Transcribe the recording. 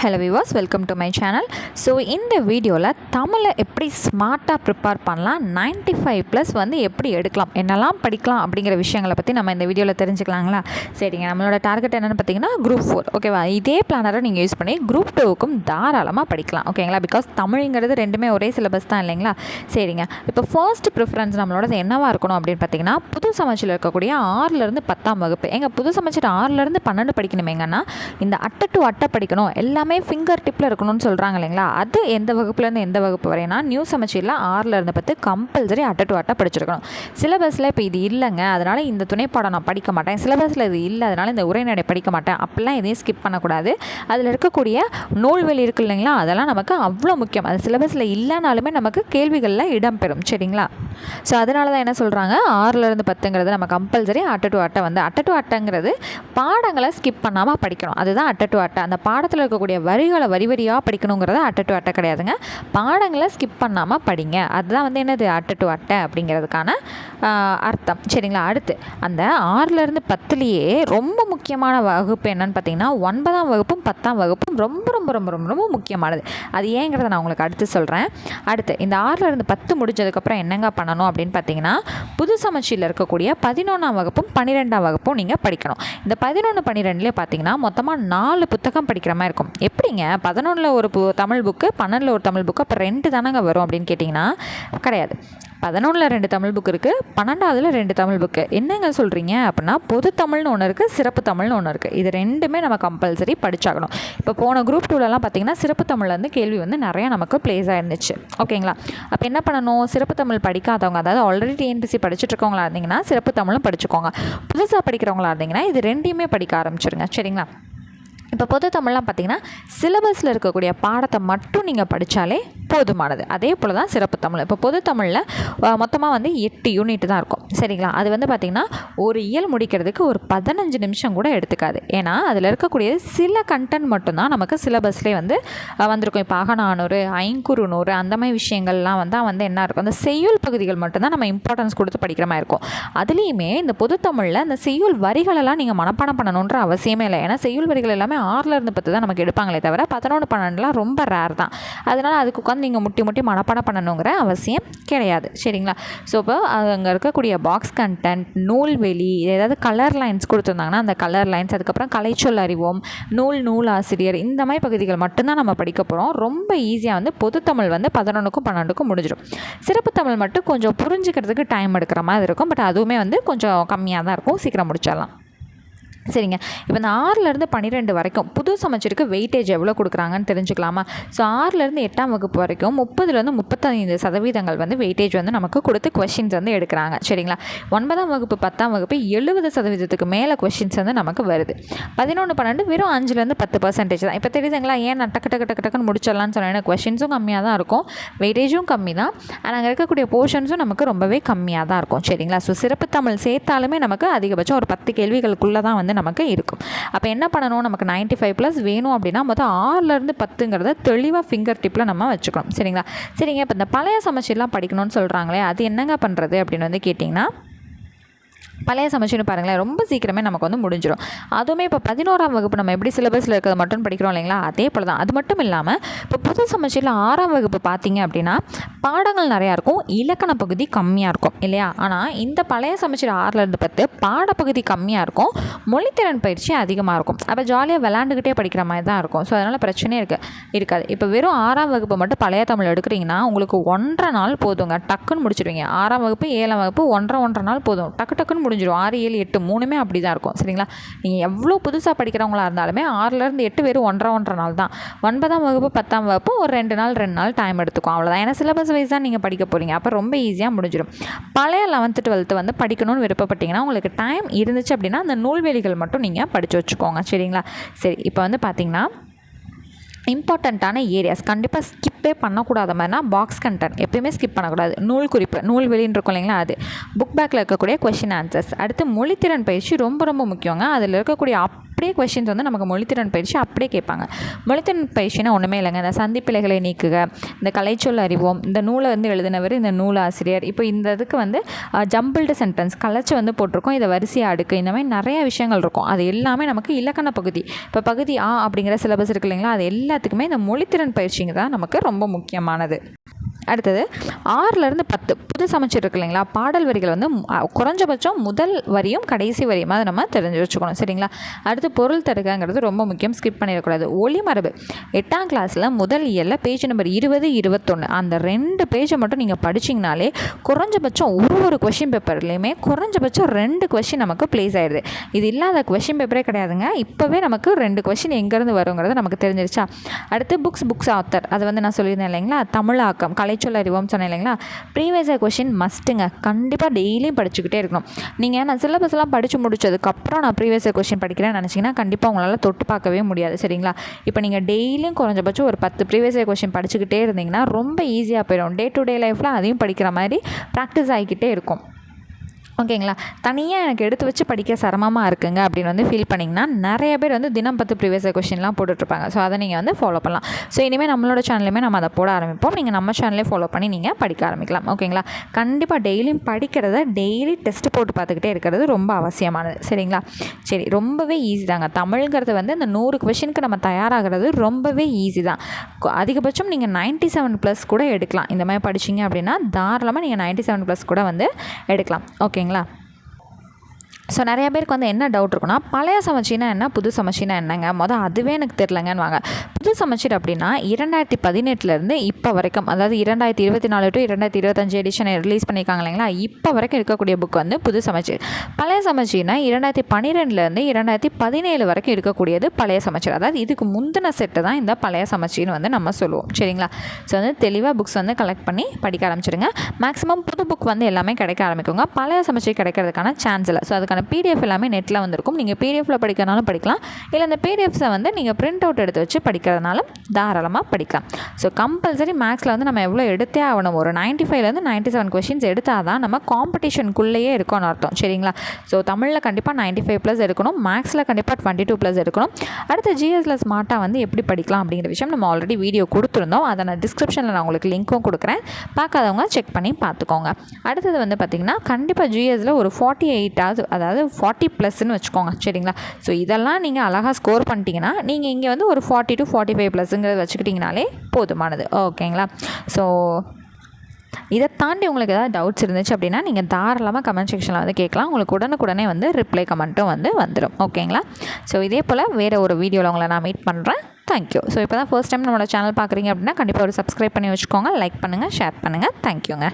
Hello Vilas welcome to my channel so இந்த வீடியோவில் தமிழை எப்படி ஸ்மார்ட்டாக ப்ரிப்பேர் பண்ணலாம் 95 ஃபைவ் ப்ளஸ் வந்து எப்படி எடுக்கலாம் என்னெல்லாம் படிக்கலாம் அப்படிங்கிற விஷயங்களை பற்றி நம்ம இந்த வீடியோவில் தெரிஞ்சுக்கலாங்களா? சரிங்க நம்மளோட டார்கெட் என்னென்னு பார்த்தீங்கன்னா குரூப் ஃபோர் ஓகேவா இதே பிளானரை நீங்கள் யூஸ் பண்ணி குரூப் டூவுக்கும் தாராளமாக படிக்கலாம் ஓகேங்களா பிகாஸ் தமிழ்ங்கிறது ரெண்டுமே ஒரே சிலபஸ் தான் இல்லைங்களா? சரிங்க இப்போ ஃபர்ஸ்ட் ப்ரிஃபரன்ஸ் நம்மளோட என்னவாக இருக்கணும் அப்படின்னு பார்த்தீங்கன்னா புது சமைச்சில் இருக்கக்கூடிய ஆறுலேருந்து பத்தாம் வகுப்பு. எங்கள் புது சமைச்சர் ஆறுலேருந்து பன்னெண்டு படிக்கணுமேங்கன்னா இந்த அட்டை டு அட்டை படிக்கணும் எல்லாமே ஃபிங்கர் டிப்பில் இருக்கணும்னு சொல்கிறாங்க இல்லைங்களா? அது எந்த வகுப்புலேருந்து எந்த வகுப்பு வரையினா நியூ சமச்சீரில் ஆறுலேருந்து பத்து கம்பல்சரி அட்டை டு அட்டை படிச்சிருக்கணும். சிலபஸில் இப்போ இது இல்லைங்க. அதனால் இந்த துணைப்பாடம் நான் படிக்க மாட்டேன். சிலபஸில் இது இல்லை. அதனால் இந்த உரைநடை படிக்க மாட்டேன். அப்படிலாம் எதையும் ஸ்கிப் பண்ணக்கூடாது. அதில் இருக்கக்கூடிய நூல்வெளி இருக்கு இல்லைங்களா? அதெல்லாம் நமக்கு அவ்வளோ முக்கியம். அது சிலபஸில் இல்லைனாலுமே நமக்கு கேள்விகளில் இடம்பெறும் சரிங்களா? ஸோ அதனால தான் என்ன சொல்கிறாங்க ஆறுலேருந்து பத்துங்கிறது நம்ம கம்பல்சரி அட்டை டு அட்டை வந்து அட்டை டு அட்டைங்கிறது பாடங்களை ஸ்கிப் பண்ணாமல் படிக்கணும். அதுதான் அட்டை டு அட்டை அந்த பாடத்தில் இருக்கக்கூடிய வரிகளை வரி வரியாக படிக்கணுங்கிறத அட்டை டு அட்டை கிடையாதுங்க. பாடங்களை ஸ்கிப் பண்ணாமல் படிங்க. அதுதான் வந்து என்னது? அட்டை டு அட்டை அப்படிங்கிறதுக்கான அர்த்தம். சரிங்களா? அடுத்து அந்த ஆறுலேருந்து பத்துலேயே ரொம்ப முக்கியமான வகுப்பு என்னன்னு பார்த்தீங்கன்னா ஒன்பதாம் வகுப்பும் பத்தாம் வகுப்பும் ரொம்ப ரொம்ப ரொம்ப ரொம்ப ரொம்ப முக்கியமானது. அது ஏங்கிறத நான் உங்களுக்கு அடுத்து சொல்கிறேன் அடுத்து இந்த ஆறுலேருந்து பத்து முடிஞ்சதுக்கப்புறம் என்னங்க பண்ணணும் அப்படின்னு பார்த்தீங்கன்னா புது சமச்சியில் இருக்கக்கூடிய பதினொன்றாம் வகுப்பும் பன்னிரெண்டாம் வகுப்பும் நீங்கள் படிக்கணும். இந்த பதினொன்று பன்னிரெண்டுலேயே பார்த்தீங்கன்னா மொத்தமாக நாலு புத்தகம் படிக்கிற மாதிரி இருக்கும். எப்படிங்க? பதினொன்றில் ஒரு பு- தமிழ் புக்கு பன்னெண்டில் ஒரு தமிழ் புக்கு அப்போ ரெண்டு தானங்க வரும் அப்படின்னு கேட்டிங்கன்னா கிடையாது. பதினொன்றில் ரெண்டு தமிழ் புக் இருக்குது பன்னெண்டாவதுல ரெண்டு தமிழ் புக்கு என்னங்க சொல்கிறீங்க அப்படின்னா பொது தமிழ்னு ஒன்று இருக்குது சிறப்பு தமிழ்னு ஒன்று இருக்குது இது ரெண்டுமே நம்ம கம்பல்சரி படிச்சாகணும். இப்போ போன குரூப் டூலலாம் பார்த்தீங்கன்னா சிறப்பு தமிழ்லேருந்து கேள்வி வந்து நிறையா நமக்கு ப்ளேஸ் ஆயிருந்துச்சு. ஓகேங்களா? அப்போ என்ன பண்ணணும்? சிறப்பு தமிழ் படிக்காதவங்க அதாவது ஆல்ரெடி டிஎன்பிசி படிச்சுட்டு இருக்கவங்களா இருந்தீங்கன்னா சிறப்பு தமிழும் படிச்சுக்கோங்க. புதுசாக படிக்கிறவங்களா இருந்தீங்கன்னா இது ரெண்டையுமே படிக்க ஆரம்பிச்சிருங்க. சரிங்களா? இப்போ பொது தமிழ்லாம் பார்த்தீங்கன்னா சிலபஸில் இருக்கக்கூடிய பாடத்தை மட்டும் நீங்கள் படித்தாலே போதுமானது. அதே போல் தான் சிறப்பு தமிழ். இப்போ பொது தமிழில் மொத்தமாக வந்து எட்டு யூனிட் தான் இருக்கும். சரிங்களா? அது வந்து பார்த்திங்கன்னா ஒரு இயல் முடிக்கிறதுக்கு ஒரு பதினஞ்சு நிமிஷம் கூட எடுத்துக்காது. ஏன்னா அதில் இருக்கக்கூடிய சில கண்டென்ட் மட்டும்தான் நமக்கு சிலபஸ்லேயே வந்து வந்திருக்கும். இப்போ அகநானூறு ஐங்குறு நூறு அந்த மாதிரி விஷயங்கள்லாம் வந்து வந்து என்ன இருக்கும்? அந்த செய்யுள் பகுதிகள் மட்டும்தான் நம்ம இம்பார்ட்டன்ஸ் கொடுத்து படிக்கிற மாதிரி இருக்கும். அதுலேயுமே இந்த பொது தமிழில் அந்த செய்யுள் வரிகளெல்லாம் நீங்கள் மனப்பாடம் பண்ணணுன்ற அவசியமே இல்லை. ஏன்னா செய்யுள் வரிகள் எல்லாமே ஆறுலேருந்து பத்து தான் நமக்கு எடுப்பாங்களே தவிர பதினொன்று பன்னெண்டுலாம் ரொம்ப ரேர் தான். அதனால் அதுக்கு உட்காந்து நீங்கள் முட்டி முட்டி மனப்பாடம் பண்ணணுங்கிற அவசியம் கிடையாது. சரிங்களா? ஸோ இப்போ அங்கே இருக்கக்கூடிய பாக்ஸ் கண்டென்ட் நூல்வெளி ஏதாவது கலர் லைன்ஸ் கொடுத்துருந்தாங்கன்னா அந்த கலர் லைன்ஸ் அதுக்கப்புறம் கலைச்சொல் அறிவோம் நூல் நூல் ஆசிரியர் இந்த மாதிரி பகுதிகள் மட்டும்தான் நம்ம படிக்க போகிறோம் ரொம்ப ஈஸியாக வந்து பொதுத்தமிழ் வந்து பதினொன்றுக்கும் பன்னெண்டுக்கும் முடிஞ்சிடும். சிறப்பு தமிழ் மட்டும் கொஞ்சம் புரிஞ்சுக்கிறதுக்கு டைம் எடுக்கிற மாதிரி இருக்கும். பட் அதுவுமே வந்து கொஞ்சம் கம்மியாக தான் இருக்கும். சீக்கிரம் முடிச்சிடலாம். சரிங்க. இப்போ இந்த ஆறுலேருந்து பன்னிரெண்டு வரைக்கும் புது சமைச்சருக்கு வெயிட்டேஜ் எவ்வளோ கொடுக்குறாங்கன்னு தெரிஞ்சுக்கலாமா? ஸோ ஆறுலேருந்து எட்டாம் வகுப்பு வரைக்கும் முப்பதுலேருந்து முப்பத்தைந்து சதவீதங்கள் வந்து வெயிட்டேஜ் வந்து நமக்கு கொடுத்து கொஷின்ஸ் வந்து எடுக்கிறாங்க. சரிங்களா? ஒன்பதாம் வகுப்பு பத்தாம் வகுப்பு எழுபது சதவீதத்துக்கு மேலே கொஷின்ஸ் வந்து நமக்கு வருது. பதினொன்று பன்னெண்டு வெறும் அஞ்சுலேருந்து பத்து பர்சன்டேஜ் தான். இப்போ தெரியுதுங்களா? ஏன் நான் டக்கு டக்கு டக்கு டக்குன்னு முடிச்சிடலான்னு சொன்னேன் கொஷின்ஸும் கம்மியாக தான் இருக்கும். வெயிட்டேஜும் கம்மி தான். ஆனால் அங்கே இருக்கக்கூடிய போர்ஷன்ஸும் நமக்கு ரொம்பவே கம்மியாக தான் இருக்கும். சரிங்களா? ஸோ சிறப்பு தமிழ் சேர்த்தாலுமே நமக்கு அதிகபட்சம் ஒரு பத்து கேள்விகளுக்குள்ளே தான் வந்து நமக்கு இருக்கும். அப்போ என்ன பண்ணணும்? நமக்கு 95 ஃபைவ் ப்ளஸ் வேணும் அப்படின்னா மொத்தம் ஆறுலேருந்து பத்துங்கிறத தெளிவாக ஃபிங்கர் டிப்பில் நம்ம வச்சுக்கணும். சரிங்களா? சரிங்க. இப்போ இந்த பழைய சமச்சீர்லாம் படிக்கணும்னு சொல்கிறாங்களே அது என்னங்க பண்ணுறது அப்படின்னு வந்து கேட்டிங்கன்னா பழைய சமச்சீர்னு பாருங்களேன் ரொம்ப சீக்கிரமே நமக்கு வந்து முடிஞ்சிடும் அதுவுமே இப்போ பதினோராம் வகுப்பு நம்ம எப்படி சிலபஸில் இருக்கிறது மட்டும் படிக்கிறோம் இல்லைங்களா? அதே போல் தான் அது மட்டும் இல்லாமல் இப்போ புது சமச்சீரில் ஆறாம் வகுப்பு பார்த்தீங்க அப்படின்னா பாடங்கள் நிறையா இருக்கும். இலக்கண பகுதி கம்மியாக இருக்கும் இல்லையா? ஆனால் இந்த பழைய சமச்சீர் ஆறுலேருந்து பத்து பாடப்பகுதி கம்மியாக இருக்கும். மொழித்திறன் பயிற்சி அதிகமாக இருக்கும். அப்போ ஜாலியாக விளாண்டுக்கிட்டே படிக்கிற மாதிரி தான் இருக்கும். ஸோ அதனால் பிரச்சனையே இருக்குது இருக்காது. இப்போ வெறும் ஆறாம் வகுப்பு மட்டும் பழைய தமிழ் எடுக்கிறீங்கன்னா உங்களுக்கு ஒன்றரை நாள் போதுங்க. டக்குன்னு முடிச்சிடுவீங்க ஆறாம் வகுப்பு ஏழாம் வகுப்பு ஒன்றரை ஒன்றரை நாள் போதும். டக்கு டக்குன்னு முடிஞ்சிடும் ஆறு ஏழு எட்டு மூணுமே அப்படி தான் இருக்கும். சரிங்களா? நீங்கள் எவ்வளோ புதுசாக படிக்கிறவங்களா இருந்தாலுமே ஆறுலேருந்து எட்டு பேர் ஒன்றரை ஒன்றரை நாள் தான். ஒன்பதாம் வகுப்பு பத்தாம் வகுப்பு ஒரு ரெண்டு நாள் ரெண்டு நாள் டைம் எடுத்துக்கும். அவ்வளோதான் ஏன்னா சிலபஸ் வைஸ் தான் நீங்கள் படிக்க போகிறீங்க அப்போ ரொம்ப ஈஸியாக முடிஞ்சிடும் பழைய லெவன்த்து டுவெல்த்து வந்து படிக்கணும்னு விருப்பப்பட்டீங்கன்னா உங்களுக்கு டைம் இருந்துச்சு அப்படின்னா அந்த நூல்வெளிகள் மட்டும் நீங்கள் படித்து வச்சுக்கோங்க. சரிங்களா? சரி இப்போ வந்து பார்த்தீங்கன்னா இம்பார்ட்டண்ட்டான ஏரியாஸ். கண்டிப்பாக ஸ்கிப்பே பண்ணக்கூடாத மாதிரினா பாக்ஸ் கண்டென்ட் எப்பயுமே ஸ்கிப் பண்ணக்கூடாது. நூல் குறிப்பு நூல் வெளின்னு இருக்கும் இல்லைங்களா அது. புக் பேக்கில் இருக்கக்கூடிய கொஷின் ஆன்சர்ஸ் அடுத்து மொழித்திறன் பயிற்சி ரொம்ப ரொம்ப முக்கியங்க. அதில் இருக்கக்கூடிய அப் அப்படியே கொஷின்ஸ் வந்து நமக்கு மொழித்திறன் பயிற்சி அப்படியே கேட்பாங்க. மொழித்திறன் பயிற்சினா ஒன்றுமே இல்லைங்க. இந்த சந்திப்பிழைகளை நீக்குக இந்த கலைச்சொல் அறிவோம் இந்த நூலை வந்து எழுதினவர் இந்த நூல் ஆசிரியர். இப்போ இந்த இதுக்கு வந்து ஜம்பிள்டு சென்டென்ஸ் கலைச்சி வந்து போட்டிருக்கோம் இதை வரிசையாக அடுக்கு. இந்த மாதிரி நிறைய விஷயங்கள் இருக்கும். அது எல்லாமே நமக்கு இலக்கண பகுதி. இப்போ பகுதி ஆ அப்படிங்கிற சிலபஸ் இருக்கு இல்லைங்களா? அது எல்லாத்துக்குமே இந்த மொழித்திறன் பயிற்சிங்க தான் நமக்கு ரொம்ப முக்கியமானது. அடுத்தது ஆறுலேருந்து பத்து. புது சமைச்சர் இருக்கு இல்லைங்களா? பாடல் வரிகள் வந்து குறைஞ்சபட்சம் முதல் வரியும் கடைசி வரியும் அதை நம்ம தெரிஞ்சு வச்சுக்கணும். சரிங்களா? அடுத்து பொருள் தருகங்கிறது ரொம்ப முக்கியம். ஸ்கிப் பண்ணிடக்கூடாது. ஒளிமரபு எட்டாம் கிளாஸில் முதல் இயலில் பேஜ் நம்பர் இருபது இருபத்தொன்று அந்த ரெண்டு பேஜை மட்டும் நீங்கள் படிச்சிங்கனாலே குறைஞ்சபட்சம் ஒரு ஒரு கொஷின் பேப்பர்லேயுமே குறைஞ்சபட்சம் ரெண்டு கொஷின் நமக்கு ப்ளேஸ் ஆயிடுது. இது இல்லாத கொஷின் பேப்பரே கிடையாதுங்க. இப்போவே நமக்கு ரெண்டு கொஷின் எங்கேருந்து வருங்கிறது நமக்கு தெரிஞ்சிருச்சா? அடுத்து புக்ஸ் புக்ஸ் ஆத்தர் அதை வந்து நான் சொல்லியிருந்தேன் இல்லைங்களா? தமிழாக்கம். கலை கலைச்சொல் அறிவோம் சொன்னேன் இல்லைங்களா? ப்ரீவியஸ் கொஷின் மஸ்ட்டுங்க கண்டிப்பாக டெய்லியும் படிச்சுக்கிட்டே இருக்கணும். நீங்கள் நான் சிலபஸ்லாம் படித்து முடிச்சதுக்கப்புறம் நான் ப்ரீவியஸ் கொஷின் படிக்கிறேன்னு நினச்சிங்கன்னா கண்டிப்பாக உங்களால் தொட்டு பார்க்கவே முடியாது சரிங்களா? இப்போ நீங்கள் டெய்லியும் குறைஞ்சபட்சம் ஒரு பத்து ப்ரீவியஸ் கொஷின் படிச்சுக்கிட்டே இருந்தீங்கன்னா ரொம்ப ஈஸியாக போயிடும். டே டு டே லைஃப்பில் அதையும் படிக்கிற மாதிரி ப்ராக்டிஸ் ஆகிக்கிட்டே இருக்கும். ஓகேங்களா? தனியாக எனக்கு எடுத்து வச்சு படிக்க சிரமமாக இருக்குங்க அப்படின்னு வந்து ஃபீல் பண்ணிங்கன்னா நிறைய பேர் வந்து தினம் பத்து ப்ரீவியஸ் கொஷின்லாம் போட்டுட்ருப்பாங்க. ஸோ அதை நீங்கள் வந்து ஃபாலோ பண்ணலாம். ஸோ இனிமேல் நம்மளோட சேனலுமே நம்ம அதை போட ஆரம்பிப்போம். நீங்கள் நம்ம சேனலே ஃபாலோ பண்ணி நீங்கள் படிக்க ஆரம்பிக்கலாம். ஓகேங்களா? கண்டிப்பாக டெய்லியும் படிக்கிறத டெய்லி டெஸ்ட் போட்டு பார்த்துக்கிட்டே இருக்கிறது ரொம்ப அவசியமானது. சரிங்களா? சரி ரொம்பவே ஈஸி தாங்க. தமிழ்ங்கிறது வந்து இந்த நூறு கொஷினுக்கு நம்ம தயாராகிறது ரொம்பவே ஈஸி தான். அதிகபட்சம் நீங்கள் நைன்ட்டி செவன் ப்ளஸ் கூட எடுக்கலாம். இந்த மாதிரி படிச்சிங்க அப்படின்னா தாராளமாக நீங்கள் நைன்ட்டி செவன் ப்ளஸ் கூட வந்து எடுக்கலாம். ஓகே ஓகேங்களா ஸோ நிறைய பேருக்கு வந்து என்ன டவுட் இருக்குன்னா பழைய சமைச்சினா என்ன புது சமைச்சினா என்னங்க? மொதல் அதுவே எனக்கு தெரிலங்கன்னு வாங்க புது சமைச்சீர் அப்படின்னா இரண்டாயிரத்தி பதினெட்டுலேருந்து இப்போ வரைக்கும் அதாவது இரண்டாயிரத்தி இருபத்தி நாலு டு இரண்டாயிரத்தி இருபத்தஞ்சு எடிஷனை ரிலீஸ் பண்ணியிருக்காங்க இல்லைங்களா? இப்போ வரைக்கும் இருக்கக்கூடிய புக் வந்து புது சமைச்சீர். பழைய சமைச்சீர்னா இரண்டாயிரத்தி பன்னிரெண்டுலேருந்து இரண்டாயிரத்தி பதினேழு வரைக்கும் இருக்கக்கூடியது பழைய சமைச்சீர். அதாவது இதுக்கு முந்தின செட்டு தான் இந்த பழைய சமைச்சீர்னு வந்து நம்ம சொல்லுவோம். சரிங்களா? ஸோ வந்து தெளிவாக புக்ஸ் வந்து கலெக்ட் பண்ணி படிக்க ஆரம்பிச்சிருங்க. மேக்ஸிமம் புது புக் வந்து எல்லாமே கிடைக்க ஆரம்பிக்குங்க. பழைய சமைச்சீர் கிடைக்கிறதுக்கான சான்ஸ் இல்லை. ஸோ அதுக்கு அதுக்கான பிடிஎஃப் எல்லாமே நெட்டில் வந்திருக்கும். நீங்கள் பிடிஎஃபில் படிக்கிறனாலும் படிக்கலாம். இல்லை அந்த பிடிஎஃப்ஸை வந்து நீங்கள் பிரிண்ட் அவுட் எடுத்து வச்சு படிக்கிறதுனாலும் தாராளமாக படிக்கலாம். ஸோ கம்பல்சரி மேக்ஸில் வந்து நம்ம எவ்வளோ எடுத்தே ஆகணும்? ஒரு நைன்ட்டி ஃபைவ்லேருந்து நைன்ட்டி செவன் கொஷின்ஸ் எடுத்தால் தான் நம்ம காம்படிஷனுக்குள்ளேயே இருக்கோம்னு அர்த்தம். சரிங்களா? ஸோ தமிழில் கண்டிப்பாக நைன்ட்டி ஃபைவ் ப்ளஸ் எடுக்கணும். மேக்ஸில் கண்டிப்பாக டுவெண்ட்டி டூ ப்ளஸ் எடுக்கணும். அடுத்து ஜிஎஸ்ல ஸ்மார்ட்டாக வந்து எப்படி படிக்கலாம் அப்படிங்கிற விஷயம் நம்ம ஆல்ரெடி வீடியோ கொடுத்துருந்தோம். அதை நான் டிஸ்கிரிப்ஷனில் நான் உங்களுக்கு லிங்க்கும் கொடுக்குறேன். பார்க்காதவங்க செக் பண்ணி பார்த்துக்கோங்க. அடுத்தது வந்து பார்த்திங்கன்னா கண்டிப்பாக ஜிஎஸில் ஒரு ஃபார்ட்டி எயிட்டாவது அதாவது ஃபார்ட்டி ப்ளஸ்ன்னு வச்சுக்கோங்க சரிங்களா? ஸோ இதெல்லாம் நீங்கள் அழகாக ஸ்கோர் பண்ணிட்டீங்கன்னா நீங்கள் இங்கே வந்து ஒரு ஃபார்ட்டி டு ஃபார்ட்டி ஃபைவ் ப்ளஸ்ங்கிறது வச்சுக்கிட்டிங்கனாலே போதுமானது. ஓகேங்களா ஸோ இதை தாண்டி உங்களுக்கு ஏதாவது டவுட்ஸ் இருந்துச்சு அப்படின்னா நீங்கள் தாராளமாக கமெண்ட் செக்ஷனில் வந்து கேட்கலாம். உங்களுக்கு உடனுக்குடனே வந்து ரிப்ளை கமெண்ட்டும் வந்து வந்துடும் ஓகேங்களா ஸோ இதே போல் வேறு ஒரு வீடியோவில் உங்களை நான் மீட் பண்ணுறேன் தேங்க்யூ ஸோ இப்போ தான் ஃபர்ஸ்ட் டைம் நம்மளோட சேனல் பார்க்குறீங்க அப்படின்னா கண்டிப்பாக ஒரு சப்ஸ்கிரைப் பண்ணி வச்சுக்கோங்க லைக் பண்ணுங்கள் ஷேர் பண்ணுங்கள் தேங்க்யூங்க